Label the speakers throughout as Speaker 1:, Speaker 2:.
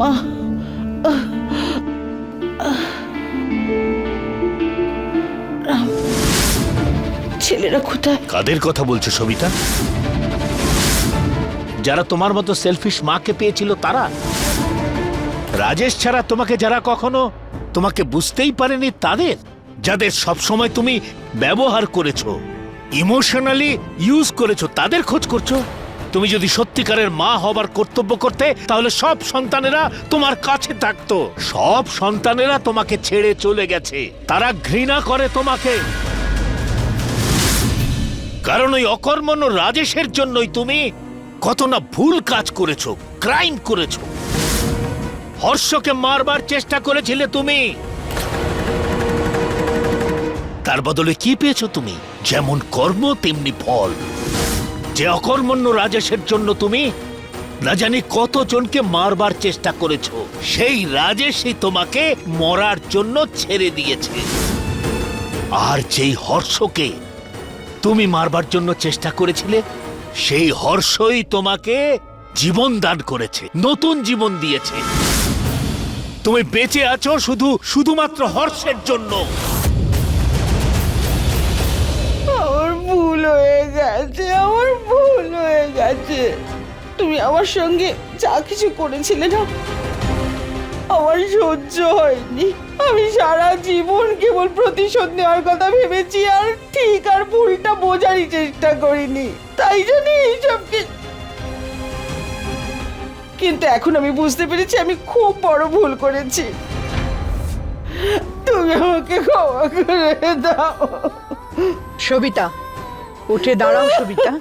Speaker 1: মা। ছেলেরা কোথায়?
Speaker 2: কাদের কথা বলছো সবিতা? যারা তোমার মতো সেলফিশ মাকে পেয়েছিল তারা? রাজেশ ছাড়া তোমাকে যারা কখনো তোমাকে বুঝতেই পারেনি তাদের? যাদের সব সময় তুমি ব্যবহার করেছ ইমোশনালি ইউজ করেছ, তাদের খোঁজ করছ? তুমি যদি সত্যিকারের মা হবার কর্তব্য করতে, তাহলে সব সন্তানেরা তোমার কাছে থাকতো। সব সন্তানেরা তোমাকে ছেড়ে চলে গেছে। তারা ঘৃণা করে তোমাকে। কারণ ওই অকর্মণ্য রাজেশের জন্যই তুমি কত না ভুল কাজ করেছ, ক্রাইম করেছ। হর্ষকে মারবার চেষ্টা করেছিলে তুমি। তার বদলে কি পেয়েছ তুমি? যেমন কর্ম, তেমনি ফল। যে অকর্মণ্য রাজেশের জন্য তুমি, না জানি কতজনকে মারবার চেষ্টা করেছ, সেই রাজেশই তোমাকে মরার জন্য ছেড়ে দিয়েছে। আর যেই হর্ষকে তুমি মারবার জন্য চেষ্টা করেছিলে, সেই হর্ষই তোমাকে জীবন দান করেছে, নতুন জীবন দিয়েছে। তুমি বেঁচে আছো শুধু, শুধুমাত্র হর্ষের জন্য।
Speaker 1: ভুল হয়ে গেছে, আমার ভুল হয়ে গেছে। তুমি আমার সঙ্গে যা কিছু করেছিলে না, আমার সহ্য হয়নি। আমি সারা জীবন কেবল প্রতিশোধ নেওয়ার কথা ভেবেছি আর ঠিক আর ভুলটা বোঝারই চেষ্টা করিনি। তাই জানি এইসব কিন্তু এখন আমি বুঝতে পেরেছি আমি খুব বড় ভুল করেছি। তুমি আমাকে ক্ষমা করে দাও।
Speaker 3: সবিতা উঠে দাঁড়াও সবিতা।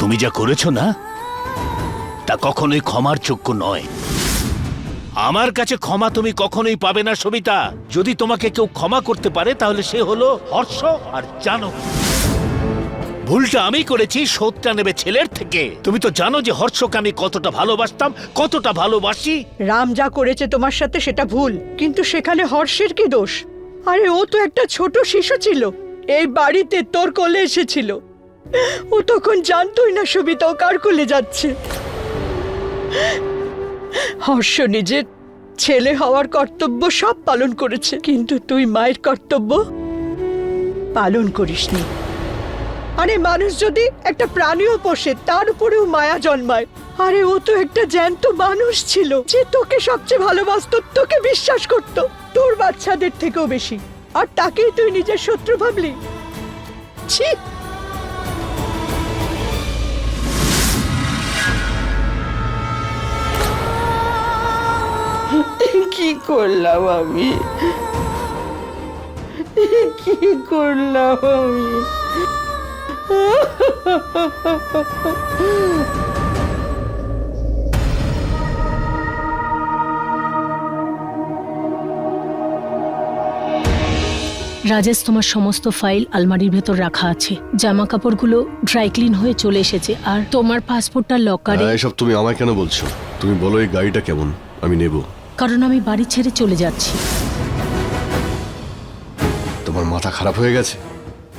Speaker 2: তুমি যা করেছ না তা কখনোই ক্ষমার যোগ্য নয়। আমার কাছে ক্ষমা তুমি কখনোই পাবে না সবিতা। যদি তোমাকে কেউ ক্ষমা করতে পারে তাহলে সে হলো হর্ষ আর জানো ভুলটা আমি করেছি শোধটা নেবে ছেলের থেকে। তুমি তো জানো যে হর্ষকে আমি কতটা ভালোবাসতাম কতটা ভালোবাসি।
Speaker 3: রাম যা করেছে তোমার সাথে সেটা ভুল কিন্তু সেখানে হর্ষের কি দোষ? আরে ও তো একটা ছোট শিশু ছিল। এই বাড়িতে তোর কোলে এসেছিল। ও তখন জানতোই না সবিতা ও কার কোলে যাচ্ছে। হর্ষ নিজের ছেলে হওয়ার কর্তব্য সব পালন করেছে, কিন্তু তুই মায়ের কর্তব্য পালন করিসনি। আরে মানুষ যদি একটা প্রাণীও পোষে, তার উপরেও মায়া জন্মায়। আরে ও তো একটা জ্যান্ত মানুষ ছিল, যে তোকে সবচেয়ে ভালোবাসতো, তোকে বিশ্বাস করত। তোর বাচ্চাদের থেকেও বেশি। আর তাকেই তুই নিজের শত্রু ভাবলি। ছি!
Speaker 1: কি করলাম আমি? কি করলাম আমি?
Speaker 4: রাজেশ তোমার সমস্ত ফাইল আলমারির ভেতর রাখা আছে। জামা কাপড়গুলো ড্রাই ক্লিন হয়ে চলে এসেছে। আর তোমার পাসপোর্টটা লকারে
Speaker 5: হ্যাঁ, এসব তুমি আমায় কেন বলছো? তুমি বলো এই গাড়িটা কেমন? আমি নেব।
Speaker 4: কারণ আমি বাড়ি ছেড়ে চলে যাচ্ছি।
Speaker 5: তোমার মাথা খারাপ হয়ে গেছে?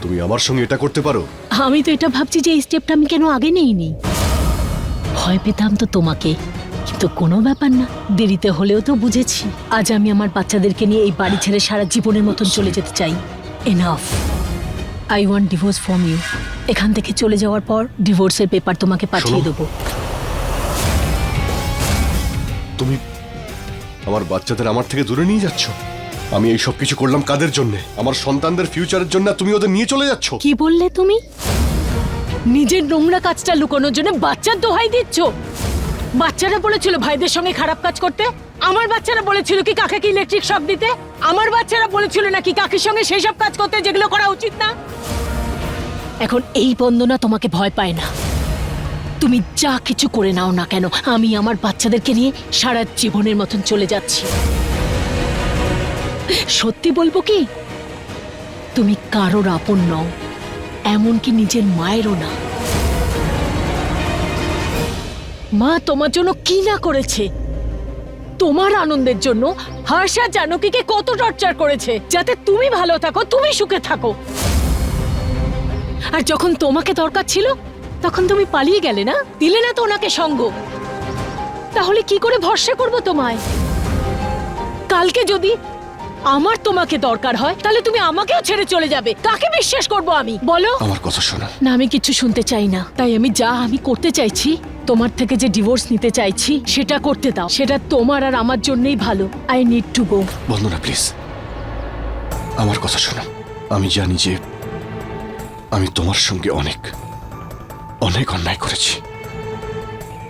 Speaker 5: তুমি আমার সঙ্গে এটা করতে পারো?
Speaker 4: আমি তো এটা ভাবছি যে এই স্টেপটা আমি কেন আগে নেইনি। ভয় পেতাম তো তোমাকে। কিন্তু কোনো ব্যাপার না। দেরিতে হলেও তো বুঝেছি। আজ আমি আমার বাচ্চাদেরকে নিয়ে এই বাড়ি ছেড়ে সারা জীবনের মতন চলে যেতে চাই। Enough I want divorce from you এখান থেকে চলে যাওয়ার পর ডিভোর্সের পেপার তোমাকে পাঠিয়ে দেবো।
Speaker 5: তুমি আমার বাচ্চাদের আমার থেকে দূরে নিয়ে যাচ্ছ? আমি এই সব কিছু করলাম কাদের জন্য? আমার সন্তানদের ফিউচারের জন্য তুমি ওদের নিয়ে চলে যাচ্ছ?
Speaker 4: কি বললে তুমি? নিজের নোংরা কাজটা লুকোনোর জন্য বাচ্চার দোহাই দিচ্ছ? বাচ্চারা বলেছিল ভাইদের সঙ্গে খারাপ কাজ করতে? আমার বাচ্চারা বলেছিল কি কাকাকে ইলেকট্রিক শক দিতে? আমার বাচ্চারা বলেছিল নাকি কাকির সঙ্গে সেই সব কাজ করতে যেগুলো করা উচিত না? এখন এই বন্দনা তোমাকে ভয় পায় না। তুমি যা কিছু করে নাও না কেন, আমি আমার বাচ্চাদেরকে নিয়ে সারা জীবনের মতন চলে যাচ্ছি। সত্যি বলব কি? তুমি কারোর আপন নও, এমনকি নিজের মায়েরও না। মা তোমার জন্য কি না করেছে? তোমার আনন্দের জন্য হর্ষা জানকীকে কত টর্চার করেছে যাতে তুমি ভালো থাকো তুমি সুখে থাকো। আর যখন তোমাকে দরকার ছিল তখন তুমি পালিয়ে গেলে না? দিলে না তো ওনাকে সঙ্গ। তাহলে কি করে ভরসা করব তোমায়? কালকে যদি আমার তোমাকে দরকার হয় তাহলে তুমি আমাকেও ছেড়ে চলে যাবে। কাকে বিশ্বাস করব আমি? বলো।
Speaker 5: আমার কথা শোনো।
Speaker 4: না আমি কিছু শুনতে চাই না। তাই আমি যা আমি করতে চাইছি তোমার থেকে যে ডিভোর্স নিতে চাইছি, সেটা করতে দাও। সেটা তোমার আর আমার জন্যই ভালো। I need to go
Speaker 5: Bandana please আমার কথা শোনো। আমি জানি যে আমি তোমার সঙ্গে অনেক অনেক অন্যায় করেছি।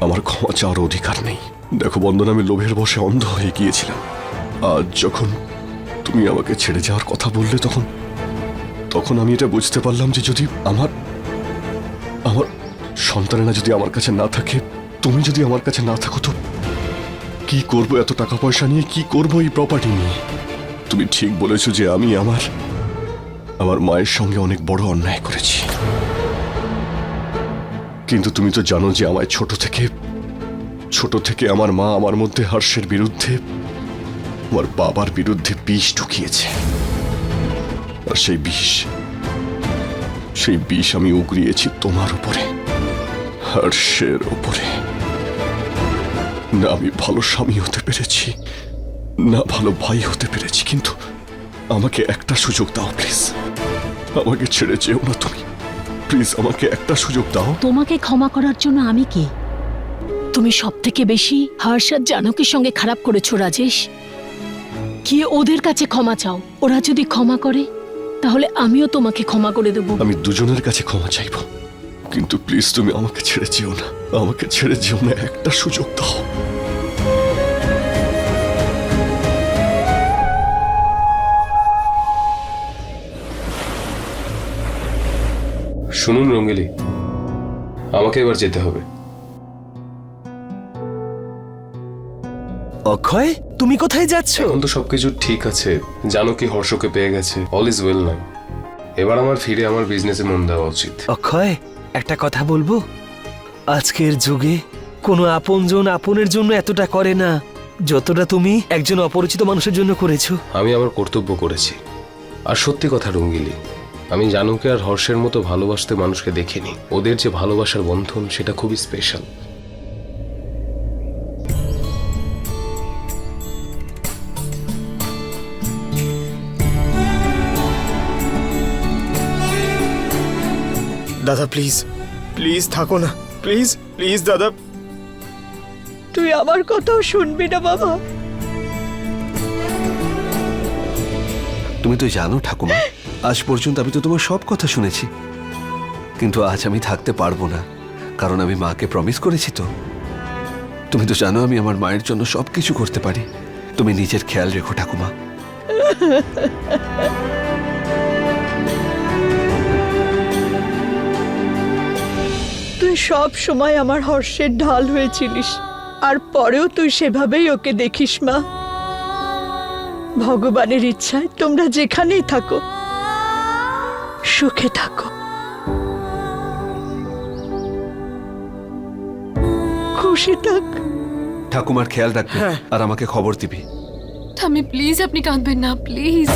Speaker 5: আমার ক্ষমা চাওয়ার অধিকার নেই। দেখো বন্দনা, আমি লোভের বসে অন্ধ হয়ে গিয়েছিলাম। আজ যখন তুমি আমাকে ছেড়ে যাওয়ার কথা বললে তখন তখন আমি এটা বুঝতে পারলাম যে যদি আমার আমার সন্তানেরা যদি আমার কাছে না থাকে, তুমি যদি আমার কাছে না থাকো তো কি করব এত টাকা পয়সা নিয়ে? কি করব এই প্রপার্টি নিয়ে? তুমি ঠিক বলেছ যে আমি আমার আমার মায়ের সঙ্গে অনেক বড় অন্যায় করেছি। কিন্তু তুমি তো জানো যে আমায় ছোট থেকে ছোট থেকে আমার মা আমার মধ্যে হর্ষের বিরুদ্ধে, আমার বাবার বিরুদ্ধে বিষ ঢুকিয়েছে। আর সেই বিষ সেই বিষ আমি উগরিয়েছি তোমার উপরে। হর্ষের উপরে। না আমি ভালো স্বামী হতে পেরেছি না ভালো ভাই হতে পেরেছি কিন্তু আমাকে একটা সুযোগ দাও প্লিজ। আমাকে ছেড়ে যেও না তুমি। প্লিজ আমাকে একটা সুযোগ দাও।
Speaker 4: তোমাকে ক্ষমা করার জন্য আমি কি? তুমি সব থেকে বেশি হর্ষার জানকীর সঙ্গে খারাপ করেছ রাজেশ। কি ওদের কাছে ক্ষমা চাও? ওরা যদি ক্ষমা করে তাহলে আমিও তোমাকে ক্ষমা করে দেব।
Speaker 5: আমি দুজনের কাছে ক্ষমা চাইব। কিন্তু প্লিজ তুমি আমাকে ছেড়ে যেও না। আমাকে ছেড়ে যেও না একটা সুযোগ দাও।
Speaker 6: শুনুন রঙ্গিলি আমাকে এবার যেতে হবে।
Speaker 7: অক্ষয় তুমি কোথায় যাচ্ছ?
Speaker 6: এখন তো সবকিছু ঠিক আছে। জানো কি হর্ষকে পেয়ে গেছে অল ইজ ওয়েল নাও এবার আমার ফিরে আমার বিজনেসে মন দেওয়া উচিত।
Speaker 7: অক্ষয় একটা কথা বলব? আজকের যুগে কোনো আপনজন আপনের জন্য এতটা করে না, যতটা তুমি একজন অপরিচিত মানুষের জন্য করেছ।
Speaker 6: আমি আমার কর্তব্য করেছি। আর সত্যি কথা, রঙ্গিলি, আমি জানুকে আর হর্ষের মতো ভালোবাসতে মানুষকে দেখিনি। ওদের যে ভালোবাসার বন্ধন, সেটা খুবই স্পেশাল
Speaker 8: দাদা প্লিজ প্লিজ থাকো না। প্লিজ প্লিজ দাদা।
Speaker 3: তুই আমার কথাও শুনবি না বাবা।
Speaker 9: তুমি তো জানো ঠাকুমা আজ পর্যন্ত আমি তো তোমার সব কথা শুনেছি। কিন্তু আজ আমি থাকতে পারব না কারণ আমি মাকে প্রমিস করেছি তো। তুমি তো জানো আমি আমার মায়ের জন্য সব কিছু করতে পারি। তুমি নিজের খেয়াল রেখো ঠাকুমা।
Speaker 3: তুই সব সময় আমার হর্ষের ঢাল হয়েছিলিস আর পরেও তুই সেভাবেই ওকে দেখিস মা। ভগবানের ইচ্ছায় তোমরা যেখানেই থাকো সুখে থাকো। খুশি থাক।
Speaker 9: ঠাকুমার খেয়াল রাখবে আর আমাকে খবর দিবি।
Speaker 10: ঠামি প্লিজ আপনি কাঁদবেন না প্লিজ।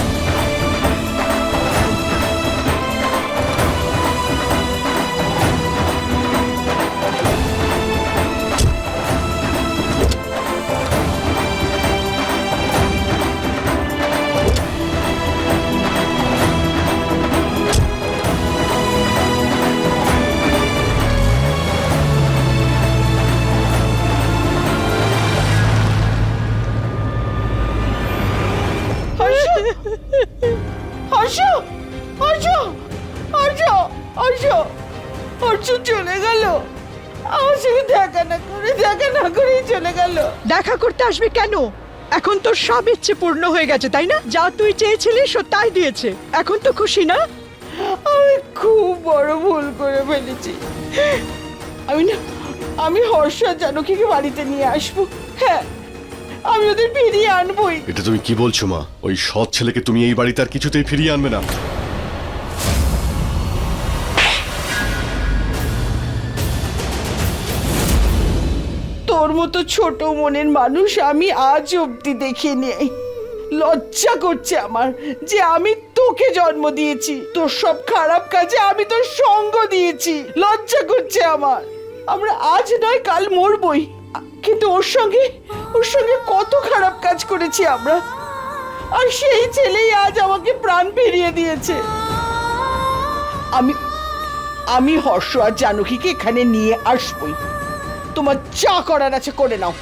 Speaker 3: কেন? এখন তোর সব ইচ্ছে পূর্ণ হয়ে গেছে তাই না? যা তুই চেয়েছিলিস ও তাই দিয়েছে। এখন তো খুশি না?
Speaker 1: আমি খুব বড় ভুল করে ফেলেছি। আমি না আমি হর্ষ আর জানকীকে বাড়িতে নিয়ে আসব। হ্যাঁ আমি ওদের ফিরিয়ে আনবই।
Speaker 5: এটা তুমি কি বলছো মা? ওই সৎ ছেলেকে তুমি এই বাড়িতে আর কিছুতেই ফিরিয়ে আনবে না।
Speaker 1: তোর মতো ছোট মনের মানুষ আমি আজ অব্দি দেখিনি। লজ্জা করছে আমার যে আমি তোকে জন্ম দিয়েছি। তোর সব খারাপ কাজে আমি তোর সঙ্গ দিয়েছি। লজ্জা করছে আমার। আমরা আজ নয়, কাল মরবই।
Speaker 11: কিন্তু ওর সঙ্গে ওর সঙ্গে কত খারাপ কাজ করেছি আমরা। আর সেই ছেলেই আজ আমাকে প্রাণ ফিরিয়ে দিয়েছে। আমি আমি হর্ষ আর জানকীকে এখানে নিয়ে আসবই। তোমার যা করার আছে করে নাও।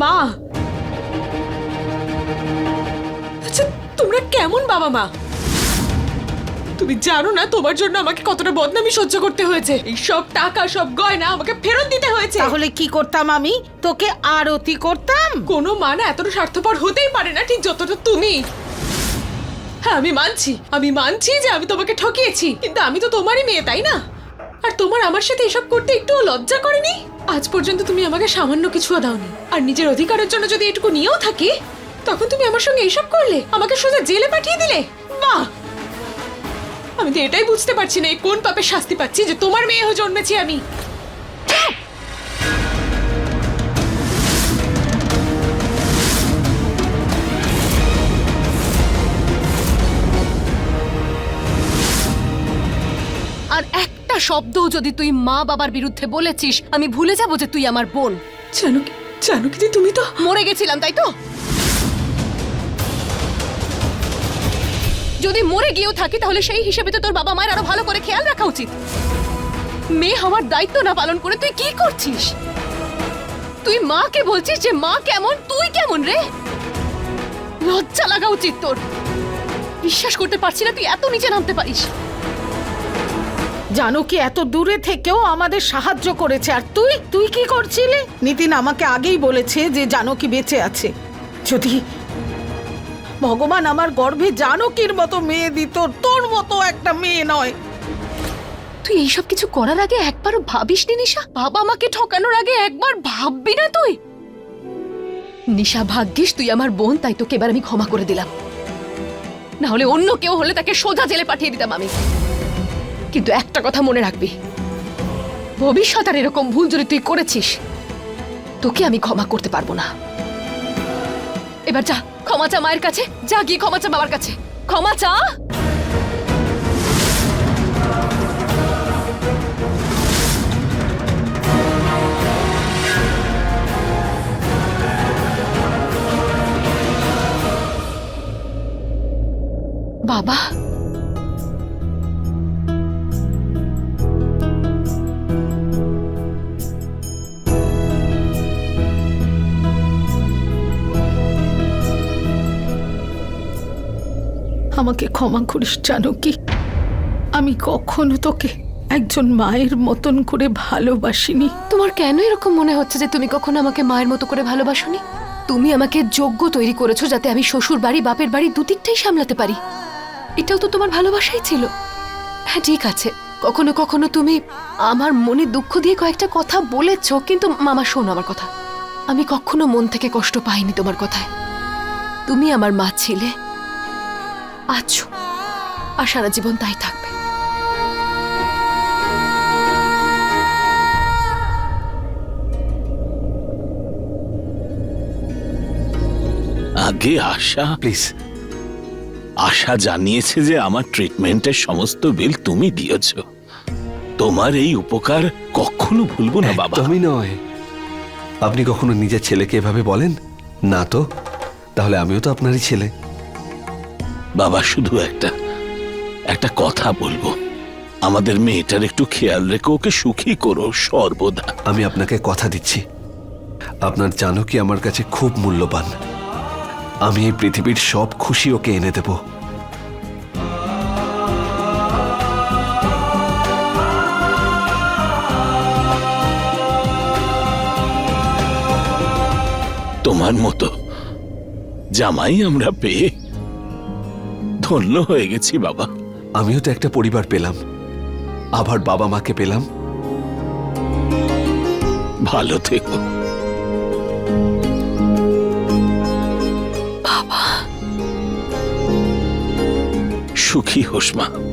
Speaker 10: মা! আচ্ছা তোমরা কেমন বাবা মা? তুমি জানো না তোমার জন্য আমাকে কতটা বদনামি সহ্য করতে হয়েছে। এই সব টাকা সব গয়না আমাকে ফেরত দিতে হয়েছে।
Speaker 11: তাহলে কি করতাম আমি? তোকে আরতি করতাম?
Speaker 10: কোনো মা না এতটা স্বার্থপর হতেই পারে না ঠিক যতটা তুমি। হ্যাঁ আমি মানছি। আমি মানছি যে আমি তোমাকে ঠকিয়েছি, কিন্তু আমি তো তোমারই মেয়ে, তাই না? আর তোমার আমার সাথে এসব করতে একটুও লজ্জা করেনি? আজ পর্যন্ত তুমি আমাকে সামান্য কিছুও দাওনি। আর নিজের অধিকারের জন্য যদি এটুকু নিয়েও থাকি, তখন তুমি আমার সঙ্গে এইসব করলে, আমাকে সোজা জেলে পাঠিয়ে দিলে? বাহ! আমি তো এটাই বুঝতে পারছি না, এই কোন পাপের শাস্তি পাচ্ছি যে তোমার মেয়ে হয়ে জন্মেছি আমি?
Speaker 12: শব্দও যদি তুই মা বাবার বিরুদ্ধে বলেছিস আমি ভুলে যাব যে তুই আমার বোন।
Speaker 10: যে তুমি তো
Speaker 12: মরে গেছিলাম তাই তো? যদি মরে গিয়েও থাকি তাহলে সেই হিসেবে তো তোর বাবা মায়ের আরও ভালো করে খেয়াল রাখা উচিত। মেয়ে হওয়ার দায়িত্ব না পালন করে তুই কি করছিস? তুই মাকে বলছিস যে মা কেমন? তুই কেমন রে? লজ্জা লাগা উচিত তোর। বিশ্বাস করতে পারছি না তুই এত নিচে নামতে পারিস।
Speaker 11: জানো কি এত দূরে থেকেও আমাদের সাহায্য করেছে। আর তুই? তুই কি করছিলি? নিতিন আমাকে আগেই বলেছে যে জানকী বেঁচে আছে। যদি ভগবান আমার গর্ভে জানকীর মতো মেয়ে দিত তোর মতো একটা মেয়ে নয়।
Speaker 12: তুই এইসব কিছু করার আগে একবারও ভাবিসনি নিশা? বাবা আমাকে ঠকানোর আগে একবার ভাববি না তুই? নিশা ভাগ্যিস তুই আমার বোন তাই তোকে এবার আমি ক্ষমা করে দিলাম। না হলে অন্য কেউ হলে তাকে সোজা জেলে পাঠিয়ে দিতাম আমি। কিন্তু একটা কথা মনে রাখবি। ভবিষ্যৎ আর এরকম ভুল যদি তুই করেছিস, তোকে আমি ক্ষমা করতে পারব না। এবার যা, ক্ষমা চা মায়ের কাছে, যা গিয়ে ক্ষমা চা বাবার কাছে। ক্ষমা চা! বাবা!
Speaker 11: আমাকে ক্ষমা করিস জানো কি আমি কখনো তোকে একজন মায়ের মতন করে ভালোবাসিনি।
Speaker 12: তোমার কেন এরকম মনে হচ্ছে যে তুমি কখনো আমাকে মায়ের মতো করে ভালোবাসোনি? তুমি আমাকে যোগ্য তৈরি করেছ যাতে আমি শ্বশুর বাড়ি বাপের বাড়ি দুদিকটাই সামলাতে পারি। এটাও তো তোমার ভালোবাসাই ছিল। হ্যাঁ ঠিক আছে। কখনো কখনো তুমি আমার মনে দুঃখ দিয়ে কয়েকটা কথা বলেছ, কিন্তু মামা, শোনো আমার কথা। আমি কখনো মন থেকে কষ্ট পাইনি তোমার কথায়। তুমি আমার মা ছিলে। আছো আর সারা জীবন তাই থাকবে।
Speaker 13: আগে আশা।
Speaker 9: প্লিজ।
Speaker 13: আশা জানিয়েছে যে আমার ট্রিটমেন্টের সমস্ত বিল তুমি দিয়েছ। তোমার এই উপকার কখনো ভুলবো না বাবা।
Speaker 9: একদমই নয়। আপনি কখনো নিজের ছেলেকে এভাবে বলেন? না তো? তাহলে আমিও তো আপনারই ছেলে।
Speaker 13: বাবা শুধু একটা একটা কথা বলব। আমাদের মেয়েটার একটু খেয়াল রেখে ওকে সুখী করো সর্বদা।
Speaker 9: আমি আপনাকে কথা দিচ্ছি। আপনার জানো কি আমার কাছে খুব মূল্যবান। আমি এই পৃথিবীর সব খুশি ওকে এনে দেব।
Speaker 13: তোমার মতো জামাই আমরা পেয়ে ধন্য হয়ে গেছি বাবা।
Speaker 9: আমিও তো একটা পরিবার পেলাম। আবার বাবা মাকে পেলাম।
Speaker 13: ভালো থেকো। সুখী হোস মা।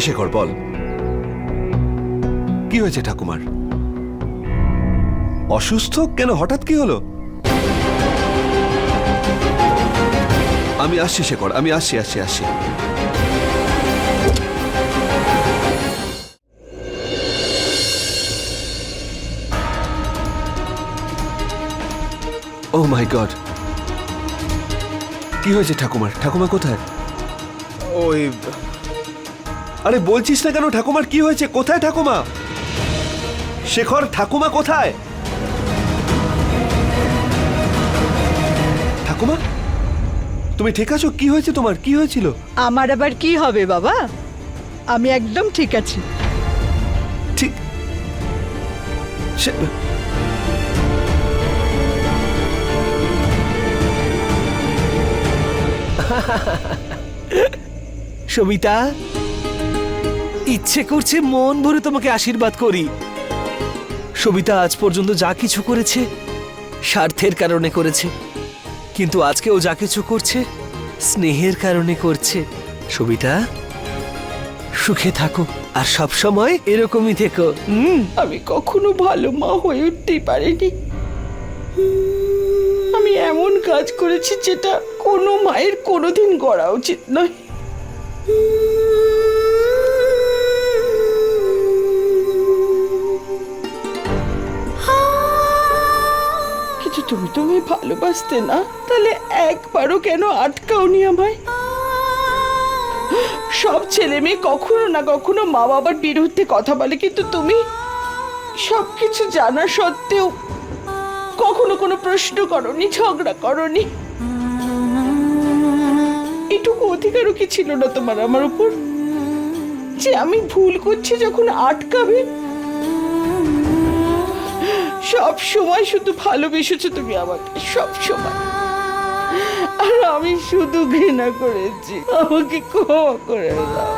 Speaker 9: হ্যাঁ শেখর বল। কি হয়েছে ঠাকুমার? অসুস্থ? কেন? হঠাৎ কি হলো? আমি আসছি, শেখর, আমি আসছি আসছি আসছি। ও মাই গড কি হয়েছে ঠাকুমার? ঠাকুমা কোথায়?
Speaker 8: ওই
Speaker 9: আরে বলছিস না কেন ঠাকুমার কি হয়েছে? কোথায় ঠাকুমা? শেখর ঠাকুমা কোথায়? ঠাকুমা তুমি ঠিক আছো? কি হয়েছে তোমার? কি হয়েছিল?
Speaker 3: আমার আবার কি হবে বাবা? আমি একদম ঠিক আছি।
Speaker 9: ঠিক।
Speaker 7: সবিতা ইচ্ছে করছে মন ভরে তোমাকে আশীর্বাদ করি। সবিতা আজ পর্যন্ত যা কিছু করেছে, স্বার্থের কারণে করেছে। কিন্তু আজকে ও যা কিছু করছে, স্নেহের কারণে করছে। সবিতা, সুখে থাকো আর সব সময় এরকমই থেকো।
Speaker 1: আমি কখনো ভালো মা হয়ে উঠতেই পারিনি। আমি এমন কাজ করেছি যেটা কোনো মায়ের কোনোদিন করা উচিত নয়। তুমি ভালোবাসতে না তাহলে একবারও কেন আটকাওনি আমায়? সব ছেলে মেয়ে কখনো না কখনো মা বাবার বিরুদ্ধে কথা বলে, কিন্তু তুমি সবকিছু জানা সত্ত্বেও কখনো কোনো প্রশ্ন করনি, ঝগড়া করনি। এটুকু অধিকারও কি ছিল না তোমার আমার উপর? যে আমি ভুল করছি যখন আটকাবে সব সময় শুধু ভালোবেসেছো তুমি আমাকে, সব সময়। আর আমি শুধু ঘৃণা করেছি, আমাকে ক্ষমা করে দাও।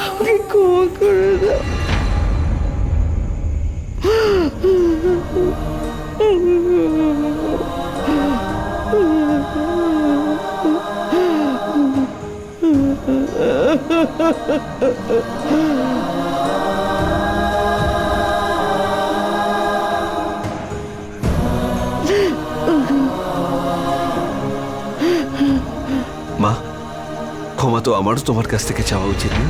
Speaker 1: আমাকে ক্ষমা করে দাও।
Speaker 9: মা ক্ষমা তো আমারও তোমার কাছ থেকে চাওয়া উচিত না।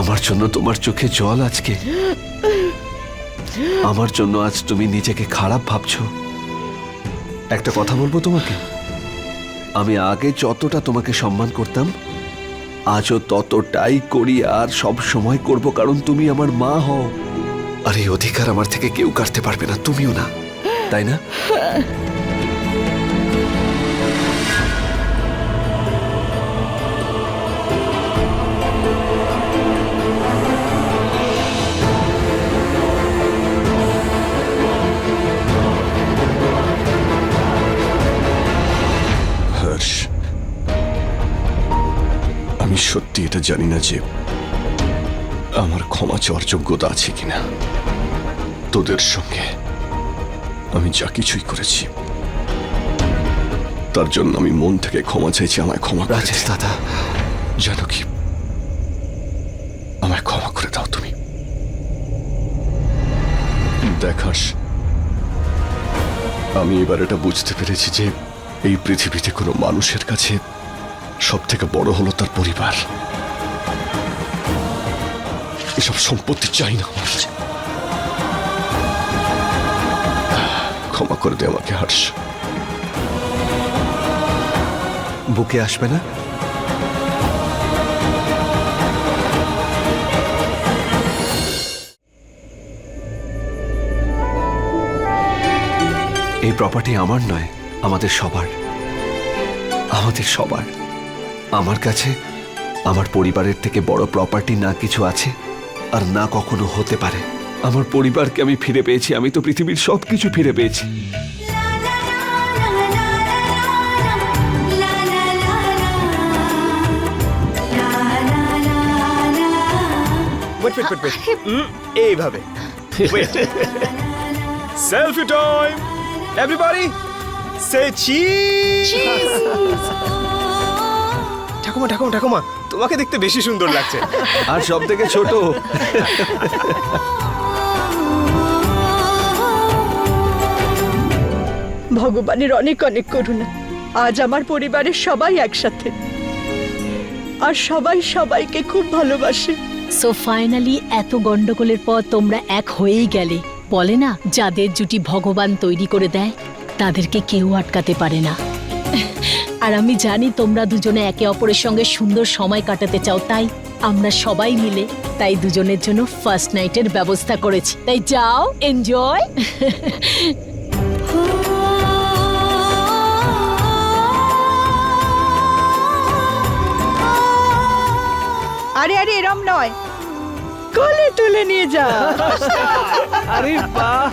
Speaker 9: আমার জন্য তোমার চোখে জল আজকে। আমার জন্য আজ তুমি নিজেকে খারাপ ভাবছ। একটা কথা বলব তোমাকে? আমি আগে যতটা তোমাকে সম্মান করতাম, আজও ততটাই করি আর সব সময় করব কারণ তুমি আমার মা হও। আর এই অধিকার আমার থেকে কেউ কাটতে পারবে না, তুমিও না। তাই না?
Speaker 5: জানি না যে আমার ক্ষমা চাওয়ার যোগ্যতা আছে কিনা। তোদের সঙ্গে আমি যা কিছুই করেছি তার জন্য আমি মন থেকে ক্ষমা চাইছি আমায় ক্ষমা
Speaker 9: রাজেশ দাদা।
Speaker 5: জানো কি আমায় ক্ষমা করে দাও তুমি। দেখাস আমি এবার এটা বুঝতে পেরেছি যে এই পৃথিবীতে কোনো মানুষের কাছে সব থেকে বড় হলো তার পরিবার। এসব সম্পত্তি চাই না আমার ক্ষমা করে দে আমাকে, হর্ষ।
Speaker 9: বুকে আসবে না? এই প্রপার্টি আমার নয়, আমাদের সবার। আমাদের সবার। আমার কাছে, আমার পরিবারের থেকে বড় প্রপার্টি না কিছু আছে? আর না কখনো হতে পারে। আমার পরিবারকে আমি ফিরে পেয়েছি আমি তো পৃথিবীর সব কিছু ফিরে পেয়েছি।
Speaker 8: এইভাবে। Selfie time everybody say cheese ঠাকুমা ঠাকুমা ঠাকুমা। তোমাকে দেখতে বেশি সুন্দর লাগছে।
Speaker 9: আর সব থেকে ছোট।
Speaker 3: ভগবানের অনেক অনেক করুণা। আজ আমার পরিবারের সবাই একসাথে। আর সবাই সবাইকে খুব ভালোবাসে।
Speaker 4: সো ফাইনালি এত গন্ডগোলের পর তোমরা এক হয়েই গেলে। বলে না যাদের জুটি ভগবান তৈরি করে দেয় তাদেরকে কেউ আটকাতে পারে না। আর আমি জানি তোমরা দুজনে একে অপরের সঙ্গে সুন্দর সময় কাটাতে চাও তাই আমরা সবাই মিলে তাই দুজনের জন্য ফার্স্ট নাইটের ব্যবস্থা করেছি। তাই যাও এনজয়
Speaker 3: আরে আরে এরম নয়। কোলে তুলে নিয়ে যা
Speaker 7: আরে বাহ!